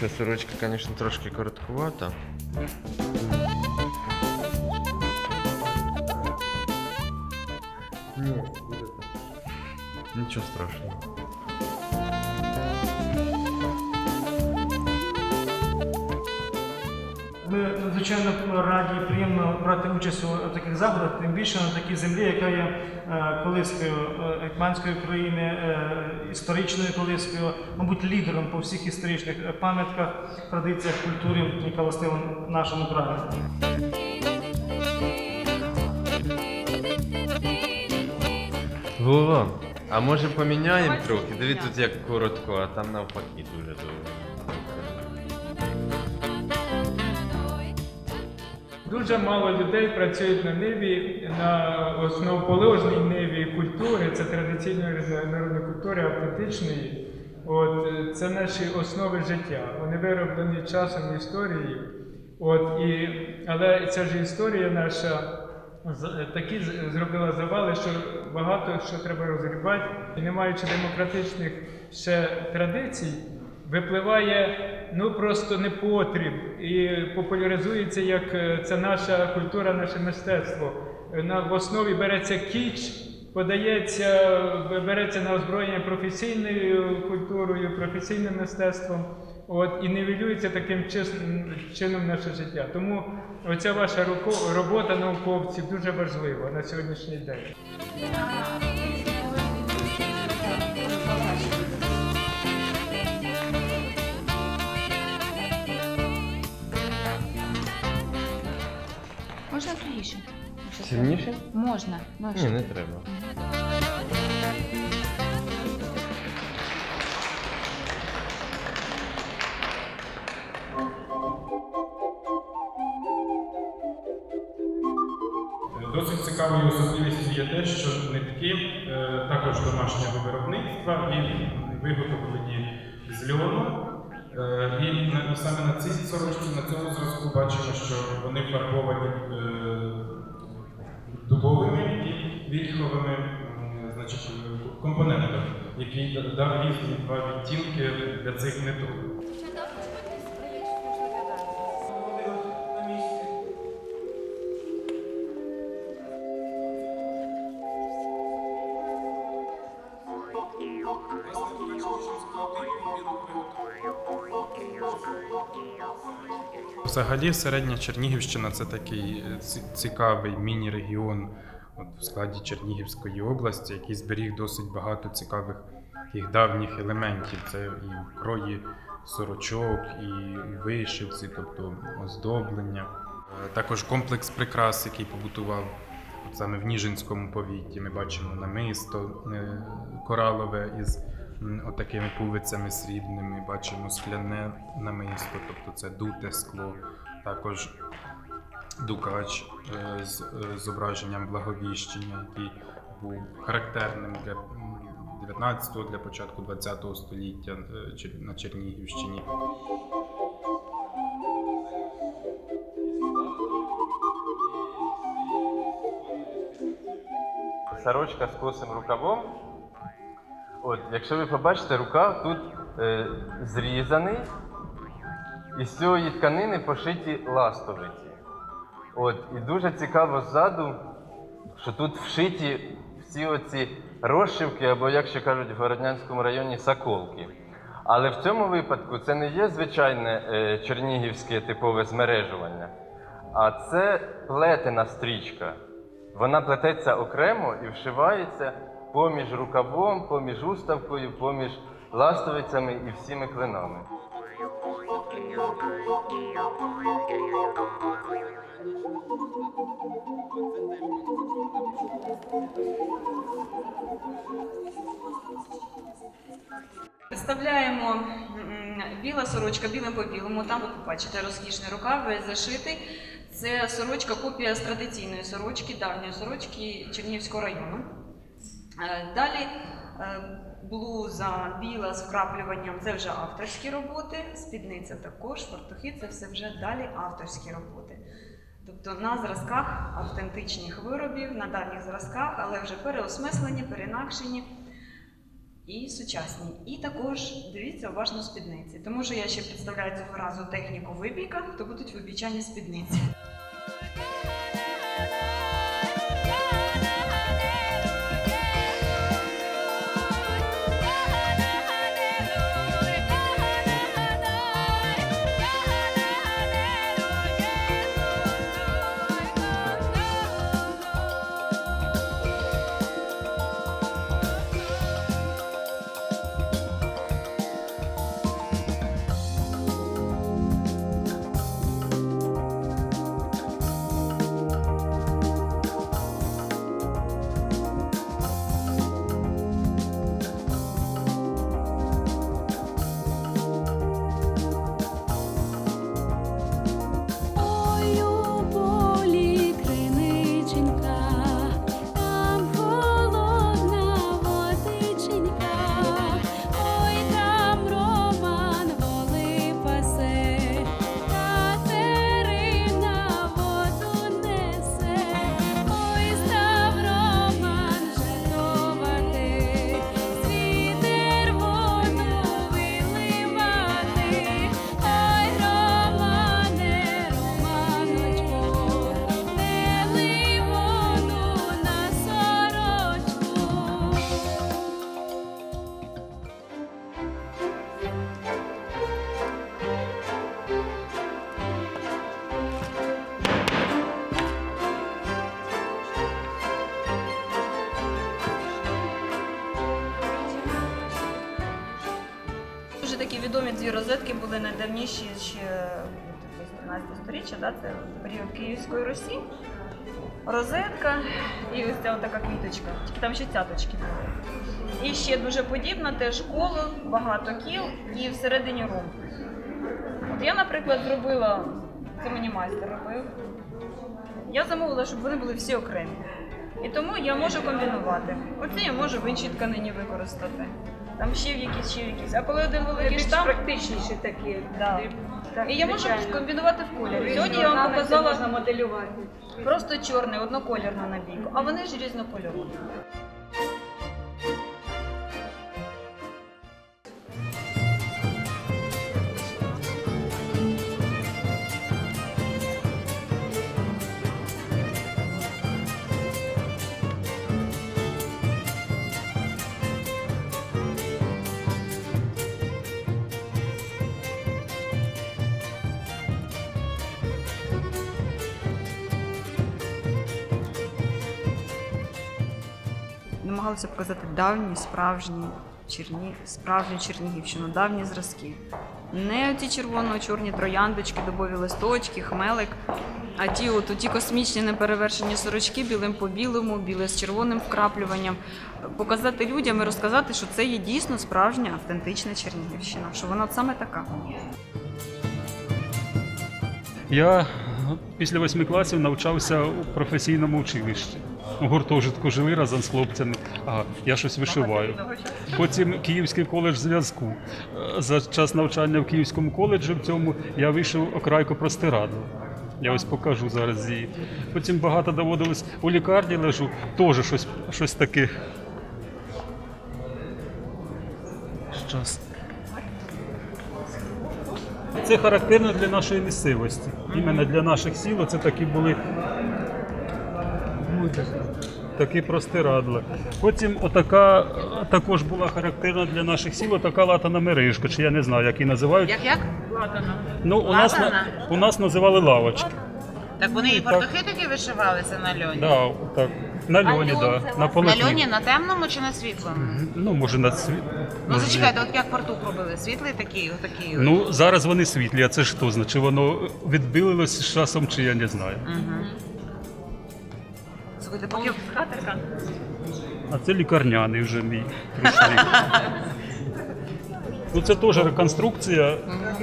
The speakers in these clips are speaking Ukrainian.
Ця сорочка, звісно, трошки короткувата. Ні, буде так. Нічого страшного. Ми надзвичайно раді і приємно брати участь у таких заходах, тим більше на такій землі, яка є е, колискою е, гетьманської країни, е, історичною колискою, мабуть, лідером по всіх історичних пам'ятках, традиціях, культурі, яка властива нашому краю. Вова, а може поміняємо трохи? Диві тут як коротко, а там навпаки дуже довго. Дуже мало людей працюють на ниві, на основоположній ниві культури, це традиційної народної культури, автентичної. От, це наші основи життя. Вони вироблені часом історією. От, і, але ця ж історія наша такі зробила завали, що багато що треба розгрібати. І не маючи демократичних ще традицій, випливає ну просто непотріб і популяризується як е, це наша культура, наше мистецтво. Е, На в основі береться кіч, подається, береться на озброєння професійною культурою, професійним мистецтвом. От, і нівелюється таким чином наше життя. Тому оця ваша робота науковців дуже важлива на сьогоднішній день. Сильніше? Можна. Ні, не треба. Досить цікавою особливістю є те, що нитки е, також домашнього виробництва і виготовлені з льону. Е, І саме на цій сорочці, на цьому зразку бачимо, що вони фарбовані е, вільховими значить, компонентами, які дав різні два відтінки для цих ниток. Взагалі, середня Чернігівщина це такий е, цікавий міні-регіон в складі Чернігівської області, який зберіг досить багато цікавих таких давніх елементів. Це і крої сорочок, і вишивці, тобто оздоблення. Е, Також комплекс прикрас, який побутував от саме в Ніжинському повіті. Ми бачимо намисто е, коралове із отакими пувицями срібними, бачимо скляне намисто, тобто це дуте скло, також дукач е, з е, зображенням благовіщення, який був характерним для 19-го, для початку 20-го століття е, на Чернігівщині. Сорочка з косим рукавом. От, якщо ви побачите, рукав тут е, зрізаний, і з цієї тканини пошиті ластовиці. От, і дуже цікаво ззаду, що тут вшиті всі оці розшивки, або, як ще кажуть в Городнянському районі, соколки. Але в цьому випадку це не є звичайне е, чернігівське типове змережування, а це плетена стрічка. Вона плететься окремо і вшивається поміж рукавом, поміж уставкою, поміж ластовицями і всіми клинами. Представляємо біла сорочка білим по білому. Там ви побачите розкішний рукав зашитий. Це сорочка, копія з традиційної сорочки, давньої сорочки Чернігівського району. Е, Далі е, блуза біла з вкраплюванням це вже авторські роботи, спідниця також, фартухи це все вже далі авторські роботи. Тобто на зразках автентичних виробів, на давніх зразках, але вже переосмислені, перенакшені. і сучасні. І також дивіться уважно спідниці, тому що я ще представляю цього разу техніку вибійка, то будуть вибічані спідниці. Дуже такі відомі дві розетки були найдавніші ще 13 сторіччя, да, це період Київської Русі. Розетка і ось ця така квіточка. Тільки там ще цяточки були. І ще дуже подібна, теж коло, багато кіл і всередині ромб. От я, наприклад, зробила, це мені майстер робив. Я замовила, щоб вони були всі окремі. І тому я можу комбінувати. Оце я можу в іншій тканині використати. Там ще в якісь, ще в якісь. А коли один великий штамп, практичніші такі. Да. Так, і я можу звичайно. комбінувати в кольорі. Сьогодні я вам орнаменти показала можна моделювати. просто чорний, на набійку, а вони ж різнокольорові. Намагалися показати давні, справжні черні, справжню Чернігівщину, давні зразки. Не ті червоно-чорні трояндочки, дубові листочки, хмелик, а ті, от, ті космічні неперевершені сорочки білим по білому, біле з червоним вкраплюванням. Показати людям і розказати, що це є дійсно справжня автентична Чернігівщина, що вона саме така. Я після восьми класів навчався у професійному училищі. Гуртожитку жили разом з хлопцями. Ага, я щось вишиваю. Потім Київський коледж зв'язку. Е, За час навчання в Київському коледжі в цьому я вийшов окрайку простирадла. Я ось покажу зараз її. Потім багато доводилось у лікарні лежу, теж щось, щось таке. Щас. Це характерно для нашої місцевості. Іменно для наших сіл це такі були такі простирадла. Потім отака також була характерна для наших сіл, така латана мережка, чи я не знаю, як її називають. Як як? Ну, у нас, на- Латана? у нас називали лавочки. Так вони і Так. фартухи такі вишивалися на льоні. Да, так. На льоні, да, на На полотні. льоні на темному чи на світлому? Ну, може, на світ. Ну зачекайте, от як фартух робили? Світлий такий, отакий. от? Ну, зараз вони світлі, а це ж хто знає, чи воно відбилилось з часом, чи я не знаю. Мгм. Слухайте, поки А це лікарняний вже мій прийшли. Ну це теж реконструкція,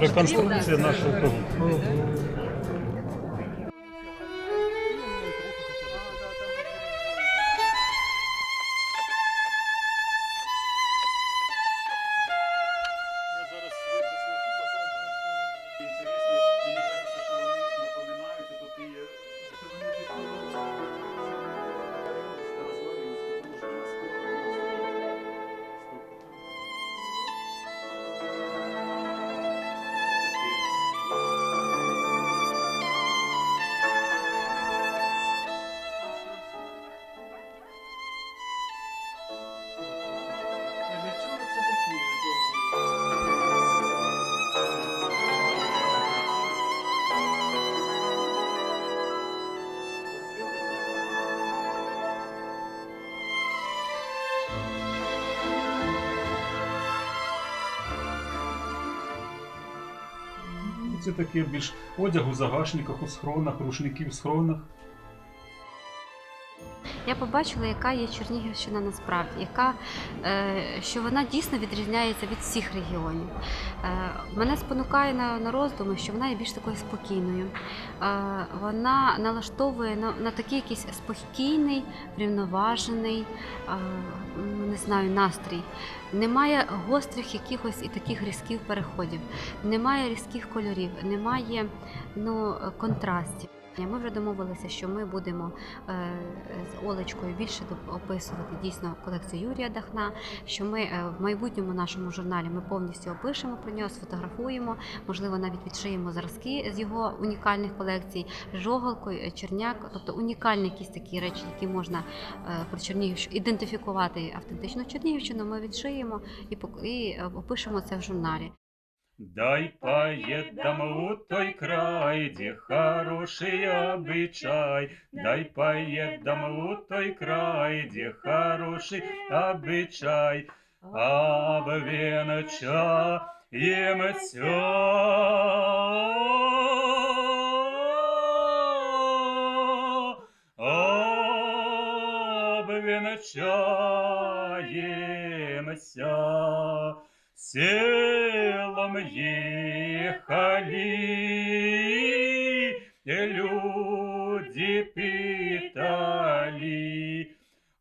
реконструкція нашого продукту. Таке більш одягу, загашниках, у схронах, рушників схронах. Я побачила, яка є Чернігівщина насправді, яка, е, що вона дійсно відрізняється від всіх регіонів. Е, мене спонукає на, на роздуми, що вона є більш такою спокійною. Е, вона налаштовує на, на такий якийсь спокійний, врівноважений, не знаю, настрій. Немає гострих якихось і таких різких переходів, немає різких кольорів, немає ну, контрастів. Ми вже домовилися, що ми будемо е, з Олечкою більше описувати дійсно колекцію Юрія Дахна. Що ми е, в майбутньому нашому журналі ми повністю опишемо про нього, сфотографуємо, можливо, навіть відшиємо зразки з його унікальних колекцій, жоголкою, е, черняк, тобто унікальні якісь такі речі, які можна про Чернігівщину ідентифікувати автентичну Чернігівщину. Ми відшиємо і і опишемо це в журналі. Дай поедам у той край, где хороший обычай. Дай поедам у той край, где хороший обычай. Обвенчаем обвенчаемся. Селом ехали, люди питали.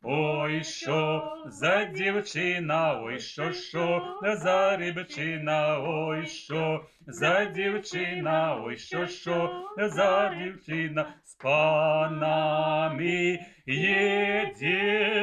Ой, що за дівчина, ой, що, що за рибчина, ой, що за дівчина, ой, що, що за дівчина з панами їде.